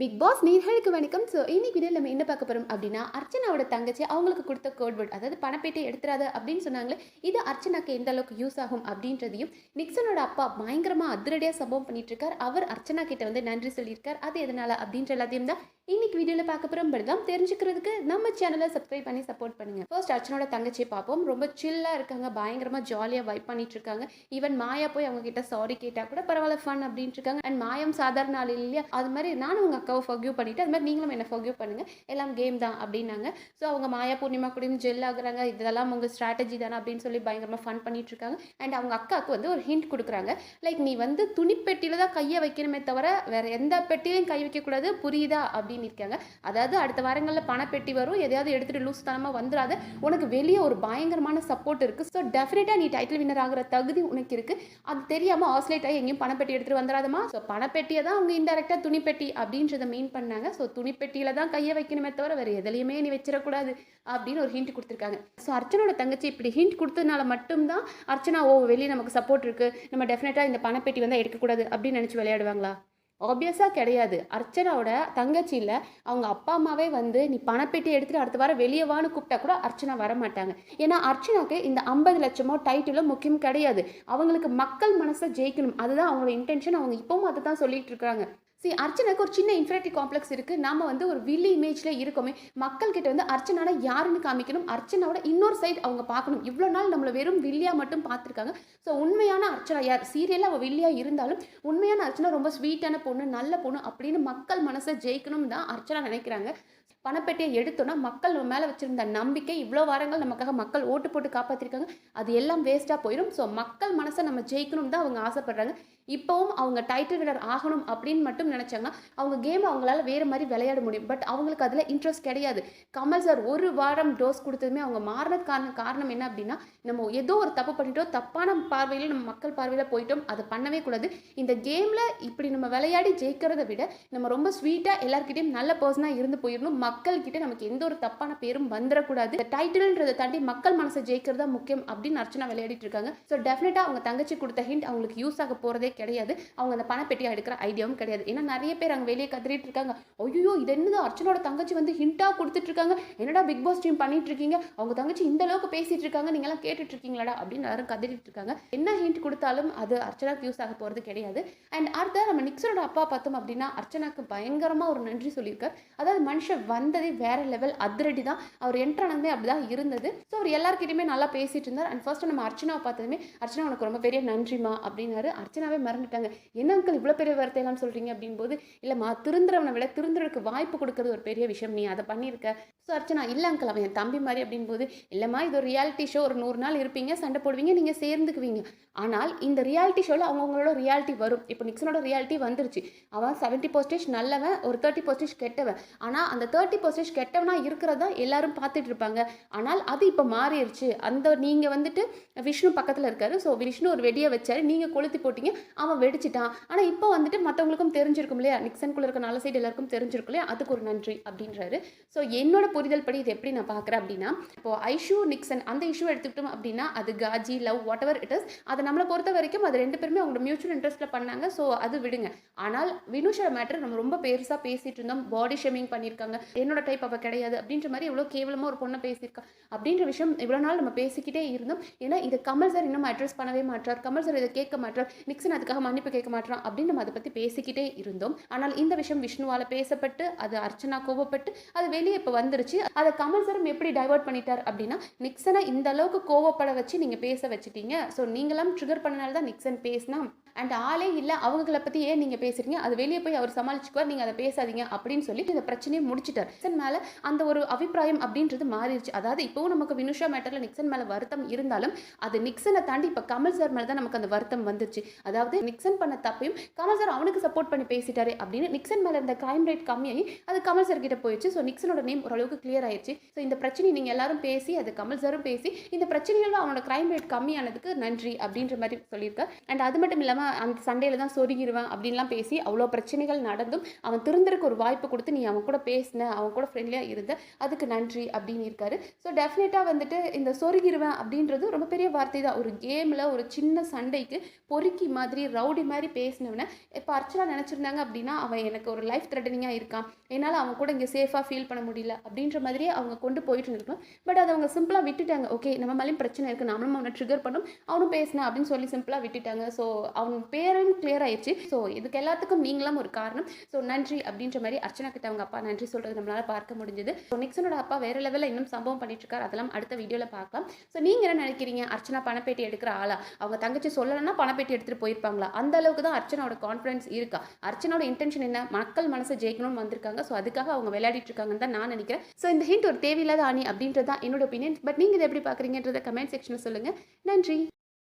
Big pass நேர்களுக்கு வணக்கம். So இன்னைக்கு வீடியோ நம்ம என்ன பார்க்க போகிறோம் அப்படின்னா அர்ச்சனாவோட தங்கச்சி அவங்களுக்கு கொடுத்த கோட்வேர்ட் அதாவது பணப்பேட்டை எடுத்துறாத அப்படின்னு சொன்னாங்களே இது அர்ச்சனாக்கு எந்த அளவுக்கு யூஸ் ஆகும் அப்படின்றதையும் நிக்சனோட அப்பா பயங்கரமாக அதிரடியாக சம்பவம் பண்ணிட்டு இருக்கார். அவர் அர்ச்சனா கிட்ட வந்து நன்றி சொல்லியிருக்கார். அது எதனால அப்படின்ற எல்லாத்தையும் தான் இன்னைக்கு வீடியோவில் பார்க்க போகிறோம் பட் தான் தெரிஞ்சுக்கிறதுக்கு நம்ம சேனலை சப்ஸ்கிரைப் பண்ணி சப்போர்ட் பண்ணுங்க. ஃபர்ஸ்ட் அர்ச்சனோட தங்கச்சியை பார்ப்போம். ரொம்ப சில்லாக இருக்காங்க. பயங்கரமாக ஜாலியாக வைப் பண்ணிட்டு இருக்காங்க. ஈவன் மாயா போய் அவங்க கிட்ட சாரி கேட்டால் கூட பரவாயில்ல ஃபன் அப்படின்ட்டு இருக்காங்க. அண்ட் மாயம் சாதாரண ஆள் இல்லையா? அது மாதிரி நானும் உங்கள் அக்காவை ஃபர்கியூ பண்ணிட்டு அது மாதிரி நீங்களும் என்ன ஃபர்கியூ பண்ணுங்க. எல்லாம் கேம் தான் அப்படின்னாங்க. ஸோ அவங்க மாயா பூர்ணிமா கூடயும் ஜெல் ஆகுறாங்க. இதெல்லாம் உங்கள் ஸ்ட்ராட்டஜி தானே அப்படின்னு சொல்லி பயங்கரமாக ஃபன் பண்ணிட்டு இருக்காங்க. அண்ட் அவங்க அக்காவுக்கு வந்து ஒரு ஹிண்ட் கொடுக்குறாங்க. லைக் நீ வந்து துணிப்பெட்டியில தான் கையை வைக்கணுமே தவிர வேற எந்த பெட்டிலையும் கை வைக்கக்கூடாது. புரியுதா அப்படின்னு இருக்காங்க. அதாவது அடுத்த வாரங்களில் பணப்பெட்டி வரும். எதையாவது எடுத்துட்டு லூஸ் தனமாக வந்துடாத உனக்கு வெளியே ஒரு பயங்கரமான சப்போர்ட் இருக்கு. ஸோ டெஃபினட்டாக நீ டைட்டில் வின்னர் ஆகிற தகுதி உனக்கு இருக்கு. அது தெரியாமல் ஆஸ்லேட் ஆகி எங்கேயும் பணப்பெட்டி எடுத்துகிட்டு வந்துடாதமா ஸோ பணப்பெட்டியை தான் அவங்க இன்டெரக்டாக துணிப்பெட்டி அப்படின்றத மீன் பண்ணாங்க. ஸோ துணிப்பெட்டியில் தான் கையை வைக்கணுமே தவிர வேறு எதுலையுமே நீ வச்சிடக்கூடாது அப்படின்னு ஒரு ஹிண்ட் கொடுத்துருக்காங்க. ஸோ அர்ச்சனோட தங்கச்சி இப்படி ஹிண்ட் கொடுத்ததுனால மட்டும்தான் அர்ச்சனா ஓ வெளியே நமக்கு சப்போர்ட் இருக்கு. நம்ம டெஃபினட்டாக இந்த பணப்பெட்டி வந்து எடுக்கக்கூடாது அப்படின்னு நினச்சி விளையாடுவாங்களா? ஆப்வியஸாக கிடையாது. அர்ச்சனாவோட தங்கச்சியில் அவங்க அப்பா அம்மாவே வந்து நீ பணப்பெட்டி எடுத்துகிட்டு அடுத்த வாரம் வெளியே வான்னு கூப்பிட்டா கூட அர்ச்சனா வர மாட்டாங்க ஏன்னா அர்ச்சனாவுக்கு இந்த ஐம்பது லட்சமோ டைட்டிலோ முக்கியம் கிடையாது. அவங்களுக்கு மக்கள் மனசை ஜெயிக்கணும். அதுதான் அவங்களோட இன்டென்ஷன் அவங்க இப்பவும் அதை தான் சொல்லிட்டு இருக்காங்க. சரி அர்ச்சனாக்கு ஒரு சின்ன இன்ஃபினிட்டி காம்ப்ளெக்ஸ் இருக்குது நம்ம வந்து ஒரு வில்லி இமேஜில் இருக்கோமே மக்கள்கிட்ட வந்து அர்ச்சனான யாருன்னு காமிக்கணும்? அர்ச்சனாவோட இன்னொரு சைடு அவங்க பார்க்கணும். இவ்வளோ நாள் நம்மளை வெறும் வில்லியாக மட்டும் பார்த்துருக்காங்க. ஸோ உண்மையான அர்ச்சனா யார்? சீரியலில் அவள் வில்லியாக இருந்தாலும் உண்மையான அர்ச்சனா ரொம்ப ஸ்வீட்டான பொண்ணு நல்ல பொண்ணு அப்படின்னு மக்கள் மனசை ஜெயிக்கணும் தான் அர்ச்சனா நினைக்கிறாங்க. பணப்பெட்டியை எடுத்தோன்னா மக்கள் நம்ம மேலே வச்சுருந்த நம்பிக்கை இவ்வளோ வாரங்கள் நமக்காக மக்கள் ஓட்டு போட்டு காப்பாற்றிருக்காங்க அது எல்லாம் வேஸ்ட்டாக போயிடும் ஸோ மக்கள் மனசை நம்ம ஜெயிக்கணும் தான் அவங்க ஆசைப்படுறாங்க. இப்போவும் அவங்க டைட்டில் வினர் ஆகணும் அப்படின்னு மட்டும் நினச்சாங்கன்னா அவங்க கேம் அவங்களால வேறு மாதிரி விளையாட முடியும். பட் அவங்களுக்கு அதில் இன்ட்ரெஸ்ட் கிடையாது. கமல் சார் ஒரு வாரம் டோஸ் கொடுத்ததுமே அவங்க மாறினதுக்கான காரணம் என்ன அப்படின்னா நம்ம ஏதோ ஒரு தப்பு பண்ணிட்டோம் தப்பான பார்வையில் நம்ம மக்கள் பார்வையில் போயிட்டோம் அதை பண்ணவே கூடாது. இந்த கேமில் இப்படி நம்ம விளையாடி ஜெயிக்கிறத விட நம்ம ரொம்ப ஸ்வீட்டாக எல்லாருக்கிட்டையும் நல்ல பர்சனாக இருந்து போயிடணும் மக்கள்கிட்ட நமக்கு எந்த ஒரு தப்பான பேரும் வந்துடக்கூடாது டைட்டில்ன்றதை தாண்டி மக்கள் மனசை ஜெயிக்கிறது தான் முக்கியம் அப்படின்னு அர்ச்சனா விளையாடிட்டு இருக்காங்க. ஸோ டெஃபினட்டாக அவங்க தங்கச்சி கொடுத்த ஹிண்ட் அவங்களுக்கு யூஸ் ஆக போகிறதே கிடையாது. அவங்க அந்த பணப்பெட்டியாக எடுக்கிற ஐடியாவும் கிடையாது. ஏன்னா நிறைய பேர் அங்கே வெளியே கத்திரிட்டு இருக்காங்க. ஐயோ இது என்னது? அர்ச்சனோட தங்கச்சி வந்து ஹிண்டாக கொடுத்துட்டு இருக்காங்க. என்னடா பிக் பாஸ் டீம் பண்ணிட்டு இருக்கீங்க? அவங்க தங்கச்சி இந்த அளவுக்கு பேசிட்டு இருக்காங்க. நீங்களாம் கேட்டுட்டு இருக்கீங்களாடா? அப்படின்னு எல்லாரும் கதறிட்டு இருக்காங்க. என்ன ஹிண்ட் கொடுத்தாலும் அது அர்ச்சனாக்கு யூஸ் ஆக போகிறது கிடையாது. அண்ட் அடுத்த நம்ம நிக்சனோட அப்பா பார்த்தோம் அப்படின்னா அர்ச்சனாக்கு பயங்கரமாக ஒரு நன்றி சொல்லியிருக்கார். அதாவது மனுஷன் வந்ததே வேற லெவல் அதிரடி தான் அவர் என்ட்ரானதே அப்படிதான் இருந்தது. ஸோ அவர் எல்லாருக்கிட்டையுமே நல்லா பேசிட்டு இருந்தார். அண்ட் ஃபர்ஸ்ட் நம்ம அர்ச்சனாவை பார்த்ததுமே அர்ச்சனா உனக்கு ரொம்ப பெரிய நன்றிமா அப்படின்னாரு. அர்ச்சனாவே மறந்துட்டாங்க. என்ன அங்கிள் இவ்வளோ பெரிய வார்த்தையெல்லாம் சொல்கிறீங்க அப்படின்போது இல்லைம்மா திருந்துறவனை விட திருந்துறதுக்கு வாய்ப்பு கொடுக்கறது ஒரு பெரிய விஷயம். நீ அதை பண்ணியிருக்க. ஸோ அர்ச்சனா இல்லை அங்கிள் அவன் என் தம்பி மாதிரி அப்படின்போது இல்லைம்மா இது ஒரு ரியாலிட்டி ஷோ ஒரு நூறு நாள் இருப்பீங்க சண்டை போடுவீங்க நீங்கள் சேர்ந்துக்குவீங்க. ஆனால் இந்த ரியாலிட்டி ஷோவில் அவங்கவுங்களோட ரியாலிட்டி வரும். இப்போ நிக்சனோட ரியாலிட்டி வந்துருச்சு. அவன் செவன்ட்டி பர்சன்டேஜ் நல்லவன் ஒரு தேர்ட்டி பர்சன்டேஜ் கெட்டவன். ஆனால் அந்த தேர்ட்டி பர்சன்டேஜ் கெட்டவனாக இருக்கிறதா எல்லாரும் பார்த்துட்டு இருப்பாங்க. ஆனால் அது இப்போ மாறிடுச்சு அந்த நீங்கள் வந்துட்டு விஷ்ணு பக்கத்தில் இருக்காரு. ஸோ விஷ்ணு ஒரு வெடியை வச்சாரு. நீங்கள் கொளுத்தி போட்டீங்க. அவன் வெடிச்சிட்டான். ஆனால் இப்போ வந்துட்டு மற்றவங்களுக்கும் தெரிஞ்சிருக்கும் இல்லையா? நிக்சன்குள்ளே இருக்க நல்ல சைடு எல்லாருக்கும் தெரிஞ்சிருக்கும் இல்லையா? அதுக்கு ஒரு நன்றி அப்படின்றாரு. ஸோ என்னோட புரிதல் படி இது எப்படி நான் பார்க்குறேன் அப்படின்னா இப்போ ஐஷு நிக்சன் அந்த இஷ்யூ எடுத்துக்கிட்டோம் அப்படின்னா அது காஜி love whatever it is அதை நம்மளை பொறுத்த வரைக்கும் அது ரெண்டு பேருமே அவங்களோட மியூச்சுவல் இன்ட்ரெஸ்ட்டில் பண்ணாங்க. ஸோ அது விடுங்க. ஆனால் வினுஷோட மேட்டர் நம்ம ரொம்ப பெருசாக பேசிட்டு இருந்தோம். பாடி ஷேமிங் பண்ணியிருக்காங்க. என்னோட டைப் அவள் கிடையாது அப்படின்ற மாதிரி இவ்வளோ கேவலமாக ஒரு பொண்ணை பேசியிருக்கா? அப்படின்ற விஷயம் இவ்வளோ நாள் நம்ம பேசிக்கிட்டே இருந்தோம். ஏன்னா இதை கமல் சார் இன்னும் அட்ரஸ் பண்ணவே மாட்டார் கமல் சார் இதை கேட்க மாட்டார் நிக்சன் அதுக்காக மன்னிப்பு கேட்க மாட்டேறான் அப்படின்னு நம்ம அதை பற்றி பேசிக்கிட்டே இருந்தோம். ஆனால் இந்த விஷயம் விஷ்ணுவால் பேசப்பட்டு அது அர்ச்சனா கோவப்பட்டு அது வெளியே இப்போ வந்துருச்சு. அதை கமல் சரம் எப்படி டைவர்ட் பண்ணிட்டார் அப்படின்னா நிக்சனை இந்த அளவுக்கு கோவப்பட வச்சு நீங்கள் பேச வச்சுட்டீங்க. ஸோ நீங்களாம் ட்ரிகர் பண்ணனால தான் நிக்சன் பேசினா அண்ட் ஆளே இல்லை அவங்கள பற்றி ஏன் நீங்கள் பேசுகிறீங்க அது வெளியே போய் அவர் சமாளிச்சுக்குவார் நீங்கள் அதை பேசாதீங்க அப்படின்னு சொல்லி இந்த பிரச்சனையை முடிச்சிட்டார். நிக்சன் மேலே அந்த ஒரு அபிப்பிராயம் அப்படின்றது மாறிடுச்சு. அதாவது இப்போவும் நமக்கு வினுஷா மேட்டரில் நிக்சன் மேலே வருத்தம் இருந்தாலும் அது நிக்சனை தாண்டி இப்போ கமல் சார் மேலே தான் நமக்கு அந்த வருத்தம் வந்துச்சு. அதாவது நிக்சன் பண்ண தப்பையும் கமல் சார் அவனுக்கு சப்போர்ட் பண்ணி பேசிட்டாரு அப்படின்னு நிக்சன் மேலே இருந்த கிரைம் ரேட் கம்மியாகி அது கமல் சார் கிட்ட போயிடுச்சு. ஸோ நிக்சனோட நேம் ஓரளவுக்கு கிளியர் ஆயிடுச்சு ஸோ இந்த பிரச்சனை நீங்கள் எல்லாரும் பேசி அது கமல் சாரும் பேசி இந்த பிரச்சனைகள் அவனோட கிரைம் ரேட் கம்மியானதுக்கு நன்றி அப்படின்ற மாதிரி சொல்லியிருக்கார். அண்ட் அது மட்டும் இல்லாமல் அந்த சண்டையில் தான் சொருகிடுவேன் அப்படின்லாம் பேசி அவ்வளோ பிரச்சனைகள் நடந்தும் அவன் திருந்தருக்கு ஒரு வாய்ப்பு கொடுத்து நீ அவன் கூட பேசின அவன் கூட ஃப்ரெண்ட்லியாக இருந்த அதுக்கு நன்றி அப்படின்னு இருக்காரு. ஸோ டெஃபினட்டாக வந்துட்டு இந்த சொருகிடுவேன் அப்படின்றது ரொம்ப பெரிய வார்த்தை தான். ஒரு கேமில் ஒரு சின்ன சண்டைக்கு பொறுக்கி மாதிரி ரவுடி மாதிரி பேசினவனை இப்போ அர்ச்சனா நினச்சிருந்தாங்க அப்படின்னா அவன் எனக்கு ஒரு லைஃப் த்ரெட்டனிங்காக இருக்கான். என்னால் அவன் கூட இங்கே சேஃபாக ஃபீல் பண்ண முடியல அப்படின்ற மாதிரியே அவங்க கொண்டு போயிட்டு இருந்திருக்கலாம் பட் அதை அவங்க சிம்பிளாக விட்டுட்டாங்க. ஓகே நம்ம மேலேயும் பிரச்சனை இருக்குது நம்மளும் அவனை ட்ரிகர் பண்ணும். அவனும் பேசினா அப்படின்னு சொல்லி சிம்பிளாக விட்டுட்டாங்க. ஸோ அவன் அவங்க பேரும் கிளியர் ஆயிடுச்சு ஸோ இதுக்கு எல்லாத்துக்கும் நீங்களும் ஒரு காரணம். ஸோ நன்றி அப்படின்ற மாதிரி அர்ச்சனா கிட்ட அவங்க அப்பா நன்றி சொல்கிறது நம்மளால் பார்க்க முடிஞ்சது. ஸோ நிக்சனோட அப்பா வேறு லெவலில் இன்னும் சம்பவம் பண்ணிட்டு இருக்காரு அதெல்லாம் அடுத்த வீடியோவில் பார்க்கலாம். ஸோ நீங்கள் என்ன நினைக்கிறீங்க? அர்ச்சனா பணப்பேட்டி எடுக்கிற ஆளா? அவங்க தங்கச்சி சொல்லலைன்னா பணப்பேட்டி எடுத்துகிட்டு போயிருப்பாங்களா? அந்த அளவுக்கு தான் அர்ச்சனாவோட கான்ஃபிடன்ஸ் இருக்கா? அர்ச்சனாவோட இன்டென்ஷன் என்ன? மக்கள் மனசை ஜெயிக்கணும்னு வந்திருக்காங்க. ஸோ அதுக்காக அவங்க விளையாடிட்டு இருக்காங்கன்னு தான் நான் நினைக்கிறேன். ஸோ இந்த ஹிண்ட் ஒரு தேவையில்லாத ஆணி அப்படின்றது தான் என்னோட ஒப்பீனியன் பட் நீங்கள் இதை எப்படி பார்க்குறீங்கன்றத கமெண்ட் செக்ஷனில் சொல்லுங்கள் நன்றி.